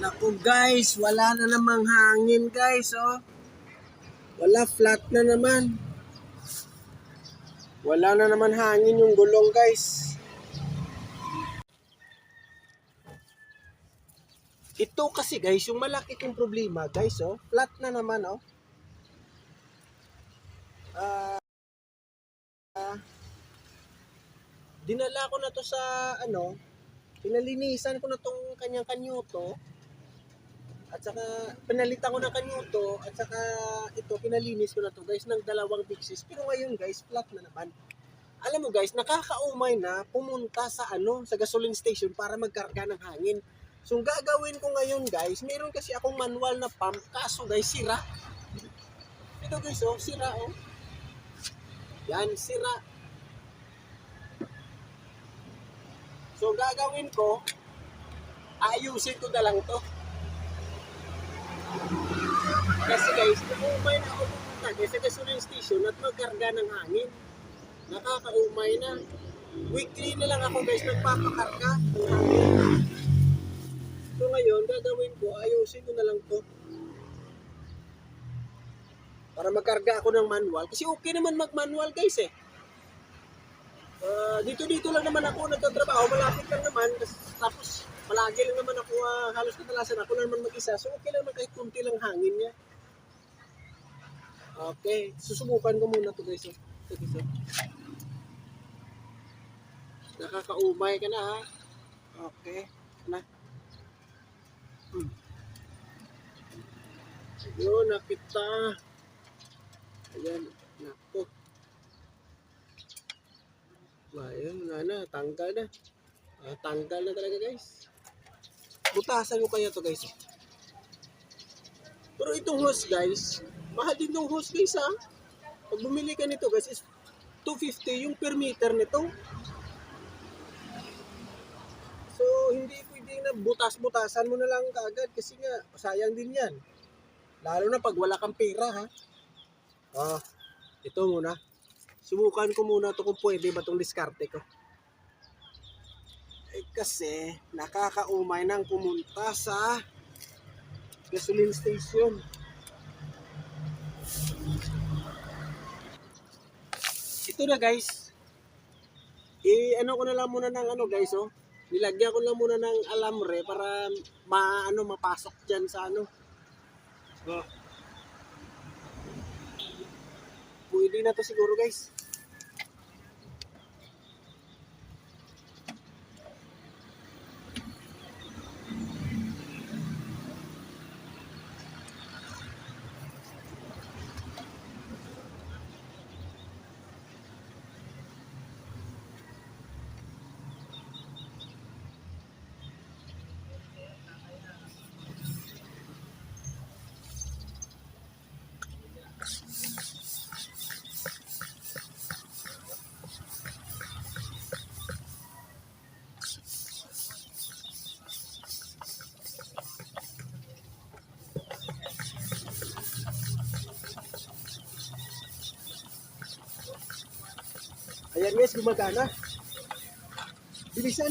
Naku guys, wala na namang hangin guys, oh. Wala, flat na naman. Wala na naman hangin yung gulong guys. Ito kasi guys, yung malaki kong problema guys, oh. Flat na naman, oh. Ah... ah, dinala ko na to sa ano, pinalinisan ko na tong kanyang kanyuto. At saka pinalitan ko ng kanyuto at saka ito pinalinis ko na to guys ng dalawang bigsis. Pero ngayon guys, flat na naman. Alam mo guys, nakakaumay na pumunta sa ano, sa gasoline station para magkarga ng hangin. So gagawin ko ngayon guys, meron kasi akong manual na pump kaso guys sira. Ito guys oh, sira oh. Yan, sira. So gagawin ko, ayusin ko na lang to. Kasi guys, umay na ako pupunta guys sa gasoline station at magkarga ng hangin. Nakakaumay na. Weekly na lang ako guys nagpapakarga ng. So ngayon, gagawin ko, ayusin ko na lang to. Para magkarga ako ng manual. Kasi okay naman mag-manual guys eh. Ah, dito-dito lang naman ako nagtatrabaho, malapit lang naman. Tapos palagi lang naman ako, ah, halos kadalasan ako lang naman mag-isa. So okay lang naman kahit kunti lang hangin niya. Okay, susubukan ko muna to guys. oh. Ito guys. Nakakaumay ka na ha. Okay, na. Hmm. Yun, nakita. Ayan, nako. Ayun, nga na, tanggal na. Ah, tanggal na talaga guys. Butasan ko kaya to guys. Pero itong hose guys, mahal din itong hose guys ha. Pag bumili ka nito guys, is 250 yung per meter nito. So, hindi pwedeng na butas-butasan mo na lang kaagad kasi nga, sayang din yan. Lalo na pag wala kang pera ha. Ah, ito muna. Subukan ko muna to kung pwede ba tong diskarte ko. Eh, kasi nakakaumay nang pumunta sa gasoline station. Ito na guys. I ano ko na lang muna ng ano guys oh. Nilagyan ko lang muna ng alamre para ma ano mapasok diyan sa ano. Oh. Pwede na to siguro guys. Ayan guys, gumagana. Bilisan.